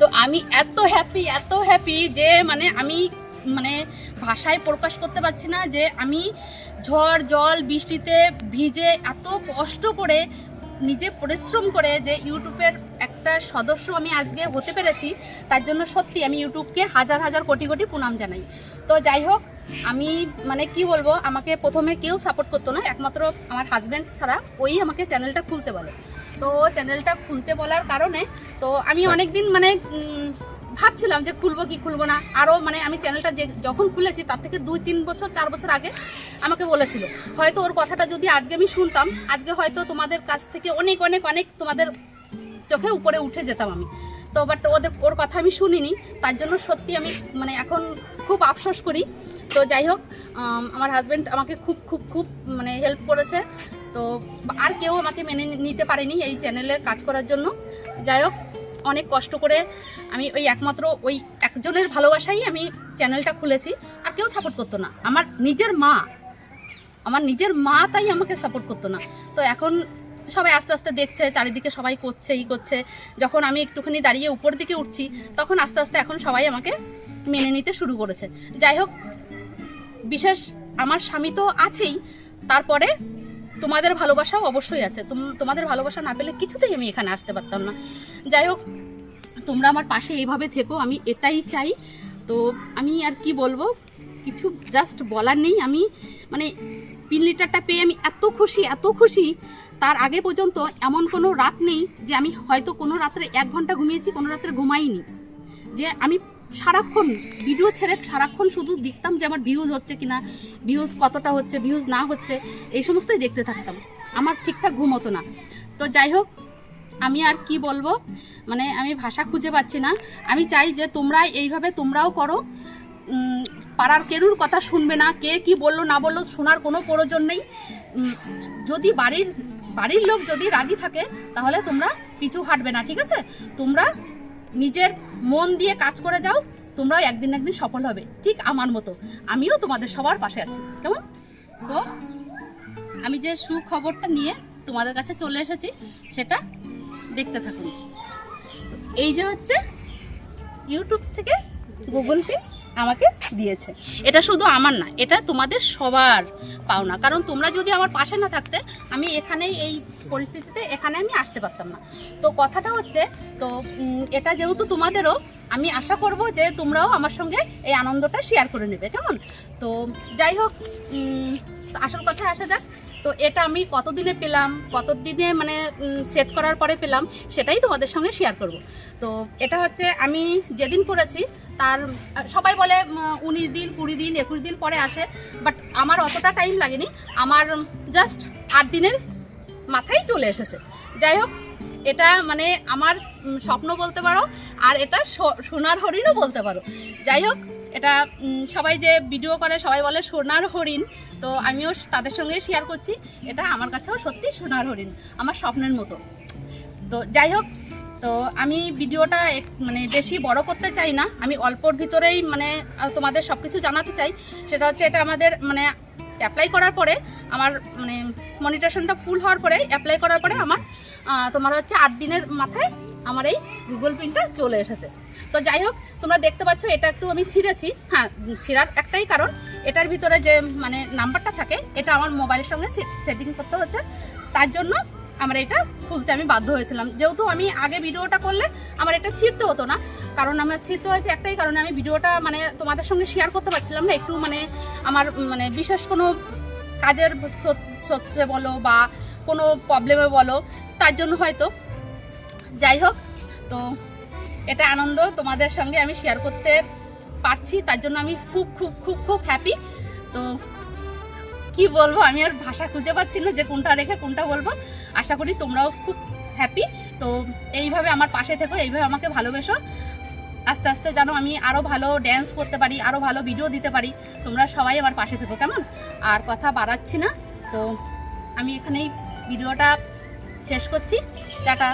তো আমি এত হ্যাপি এত হ্যাপি যে মানে আমি মানে ভাষায় প্রকাশ করতে পারছি না যে আমি ঝড়, জল, বৃষ্টিতে ভিজে এত কষ্ট করে নিজে পরিশ্রম করে যে ইউটিউবের একটা সদস্য আমি আজকে হতে পেরেছি, তার জন্য সত্যি আমি ইউটিউবকে হাজার হাজার কোটি কোটি প্রণাম জানাই। তো যাই হোক, আমি মানে কি বলব, আমাকে প্রথমে কেউ সাপোর্ট করতো না, একমাত্র আমার হাজব্যান্ড ছাড়া, ওই আমাকে চ্যানেলটা খুলতে বলে। তো চ্যানেলটা খুলতে বলার কারণে, তো আমি অনেক দিন মানে ভাবছিলাম যে খুলবো কি খুলবো না। আরও মানে আমি চ্যানেলটা যে, যখন খুলেছি, তার থেকে দুই, তিন বছর, চার বছর আগে আমাকে বলেছিল। হয়তো ওর কথাটা যদি আজকে আমি শুনতাম, আজকে হয়তো তোমাদের কাছ থেকে অনেক অনেক অনেক তোমাদের চোখে উপরে উঠে যেতাম আমি। তো বাট ওদের, ওর কথা আমি শুনিনি। তার জন্য সত্যি আমি মানে এখন খুব আফসোস করি। তো যাই হোক আমার হাজব্যান্ড আমাকে খুব খুব খুব মানে হেল্প করেছে। তো আর কেউ আমাকে মেনে নিতে পারেনি এই চ্যানেলে কাজ করার জন্য। যাই হোক, অনেক কষ্ট করে আমি ওই একমাত্র ওই একজনের ভালোবাসাই আমি চ্যানেলটা খুলেছি। আর কেউ সাপোর্ট করতো না। আমার নিজের মা, আমার নিজের মা তাই আমাকে সাপোর্ট করতো না। তো এখন সবাই আস্তে আস্তে দেখছে, চারিদিকে সবাই করছে, ই করছে। যখন আমি একটুখানি দাঁড়িয়ে উপর দিকে উঠছি, তখন আস্তে আস্তে এখন সবাই আমাকে মেনে নিতে শুরু করেছে। যাই হোক বিশেষ আমার স্বামী তো আছেই, তারপরে তোমাদের ভালোবাসাও অবশ্যই আছে। তোম- তোমাদের ভালোবাসা না পেলে কিছুতেই আমি এখানে আসতে পারতাম না। যাই হোক, তোমরা আমার পাশে এইভাবে থেকো, আমি এটাই চাই। তো আমি আর কি বলব, কিছু জাস্ট বলার নেই। আমি মানে পিন লিটারটা পেয়ে আমি এত খুশি এত খুশি। তার আগে পর্যন্ত এমন কোনো রাত নেই যে আমি হয়তো কোনো রাত্রে এক ঘণ্টা ঘুমিয়েছি, কোনো রাত্রে ঘুমাইনি। যে আমি সারাক্ষণ ভিডিও ছেড়ে সারাক্ষণ শুধু দেখতাম যে আমার ভিউজ হচ্ছে কিনা ভিউজ কতটা হচ্ছে ভিউজ না হচ্ছে, এই সমস্তই দেখতে থাকতাম। আমার ঠিকঠাক ঘুম হতো না। তো যাই হোক, আমি আর কি বলব? মানে আমি ভাষা খুঁজে পাচ্ছি না। আমি চাই যে তোমরা এইভাবে তোমরাও করো। পাড়ার কেরুর কথা শুনবে না, কে কি বলল না বলল শোনার কোনো প্রয়োজন নেই। যদি বাড়ির বাড়ির লোক যদি রাজি থাকে, তাহলে তোমরা পিছু হাঁটবে না, ঠিক আছে? তোমরা নিজের মন দিয়ে কাজ করে যাও, তোমরাও একদিন একদিন সফল হবে। ঠিক আমার মতো। আমিও তোমাদের সবার পাশে আছি। কেমন? তো আমি যে সুখবরটা নিয়ে তোমাদের কাছে চলে এসেছি, সেটা দেখতে থাকুন। এই যে হচ্ছে ইউটিউব থেকে গুগল পে আমাকে দিয়েছে। এটা শুধু আমার না, এটা তোমাদের সবার পাওনা। কারণ তোমরা যদি আমার পাশে না থাকতে, আমি এখানেই এই পরিস্থিতিতে, এখানে আমি আসতে পারতাম না। তো কথাটা হচ্ছে, তো এটা যেহেতু তোমাদেরও, আমি আশা করব যে তোমরাও আমার সঙ্গে এই আনন্দটা শেয়ার করে নেবে, কেমন? তো যাই হোক আসল কথায় আসা যাক। তো এটা আমি কতদিনে পেলাম, কতদিনে মানে সেট করার পরে পেলাম, সেটাই তোমাদের সঙ্গে শেয়ার করব। তো এটা হচ্ছে, আমি যেদিন করেছি তার, সবাই বলে উনিশ দিন, কুড়ি দিন, একুশ দিন পরে আসে বাট আমার অতটা টাইম লাগেনি। আমার জাস্ট আট দিনের মাথায় চলে এসেছে। যাই হোক, এটা মানে আমার স্বপ্ন বলতে পারো, আর এটা সোনার হরিণও বলতে পারো। যাই হোক, এটা সবাই যে ভিডিও করে, সবাই বলে সোনার হরিণ, তো আমিও তাদের সঙ্গে শেয়ার করছি। এটা আমার কাছেও সত্যি সোনার হরিণ, আমার স্বপ্নের মতো। তো যাই হোক তো আমি ভিডিওটা মানে বেশি বড় করতে চাই না। আমি অল্পর ভিতরেই মানে তোমাদের সব কিছু জানাতে চাই। সেটা হচ্ছে এটা আমাদের মানে অ্যাপ্লাই করার পরে আমার মানে মনিটেশনটা ফুল হওয়ার পরে অ্যাপ্লাই করার পরে আমার তোমার হচ্ছে আট দিনের মাথায় আমার এই গুগল পিনটা চলে এসেছে। তো যাই হোক, তোমরা দেখতে পাচ্ছ এটা একটু আমি ছিঁড়েছি। হ্যাঁ ছিঁড়ার একটাই কারণ, এটার ভিতরে যে মানে নাম্বারটা থাকে, এটা আমার মোবাইলের সঙ্গে সেটিং করতে হচ্ছে। তার জন্য আমার এটা খুলতে আমি বাধ্য হয়েছিলাম। যেহেতু আমি আগে ভিডিওটা করলে আমার এটা ছিঁড়তে হতো না। কারণ আমার ছিঁড়তে হয়েছে একটাই কারণে আমি ভিডিওটা মানে তোমাদের সঙ্গে শেয়ার করতে পারছিলাম না। একটু মানে আমার মানে বিশেষ কোনো কাজের সত্যে বলো বা কোনো প্রবলেমে বলো, তার জন্য হয়তো। যাই হোক, তো এটা আনন্দ তোমাদের সঙ্গে আমি শেয়ার করতে পারছি। তার জন্য আমি খুব খুব খুব খুব হ্যাপি তো কি বলব, আমি আর ভাষা খুঁজে পাচ্ছি না যে কোনটা রেখে কোনটা বলব। আশা করি তোমরাও খুব হ্যাপি তো এইভাবে আমার পাশে থেকো, এইভাবে আমাকে ভালোবেসো। আস্তে আস্তে যেন আমি আরও ভালো ড্যান্স করতে পারি আরও ভালো ভিডিও দিতে পারি। তোমরা সবাই আমার পাশে থেকো, কেমন? আর কথা বাড়াচ্ছি না। তো আমি এখানেই ভিডিওটা শেষ করছি। টাটা।